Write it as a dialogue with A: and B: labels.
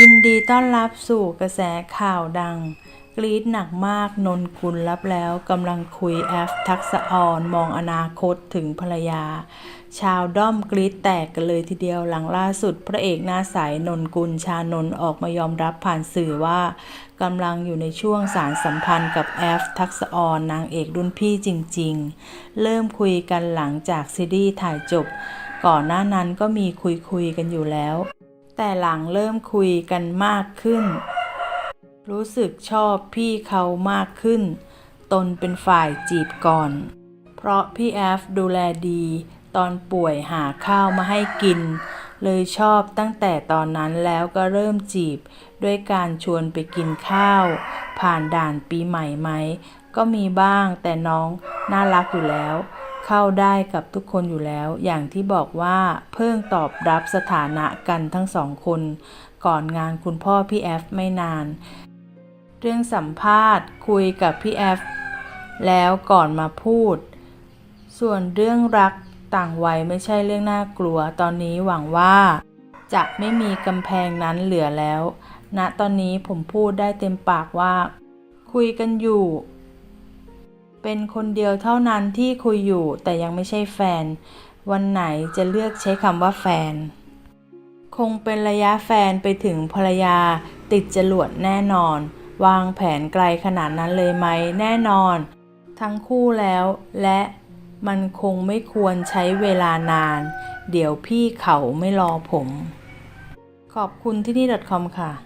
A: ยินดีต้อนรับสู่กระแสข่าวดัง กรีดหนักมากนนกุลรับแล้วกำลังคุยแอฟทักษออนมองอนาคตถึงภรรยา ชาวด้อมกรีดแตกกันเลยทีเดียวหลังล่าสุดพระเอกหน้าใสนนกุลชานนท์ออกมายอมรับผ่านสื่อว่ากำลังอยู่ในช่วงสารสัมพันธ์กับแอฟทักษออนนางเอกรุ่นพี่จริง ๆ เริ่มคุยกันหลังจากซีรีส์ถ่ายจบ ก่อนหน้านั้นก็มีคุยคุยๆกันอยู่แล้ว แต่หลังเริ่มคุยกันมากขึ้น รู้สึกชอบพี่เขามากขึ้น ตนเป็นฝ่ายจีบก่อน เพราะพี่แอฟดูแลดี ตอนป่วยหาข้าวมาให้กิน เลยชอบตั้งแต่ตอนนั้นแล้วก็เริ่มจีบ ด้วยการชวนไปกินข้าว ผ่านด่านปีใหม่ไหม ก็มีบ้างแต่น้องน่ารักอยู่แล้ว เข้าได้กับทุกคนอยู่แล้ว อย่างที่บอกว่าเพิ่งตอบรับสถานะกันทั้งสองคน ก่อนงานคุณพ่อพี่แอฟไม่นาน เรื่องสัมภาษณ์คุยกับพี่แอฟแล้วก่อนมาพูด ส่วนเรื่องรักต่างวัยไม่ใช่เรื่องน่ากลัว ตอนนี้หวังว่า จะไม่มีกำแพงนั้นเหลือแล้วณตอนนี้ผมพูดได้เต็มปากว่า คุยกันอยู่ เป็นคนเดียวเท่านั้นที่คุยอยู่แต่ยังไม่ใช่แฟน วันไหนจะเลือกใช้คำว่าแฟน คงเป็นระยะแฟนไปถึงภรรยา ติดจรวดแน่นอน วางแผนไกลขนาดนั้นเลยไหมแน่นอน ทั้งคู่แล้วและมันคงไม่ควรใช้เวลานาน เดี๋ยวพี่เขาไม่รอผม ขอบคุณที่นี่ .com ค่ะ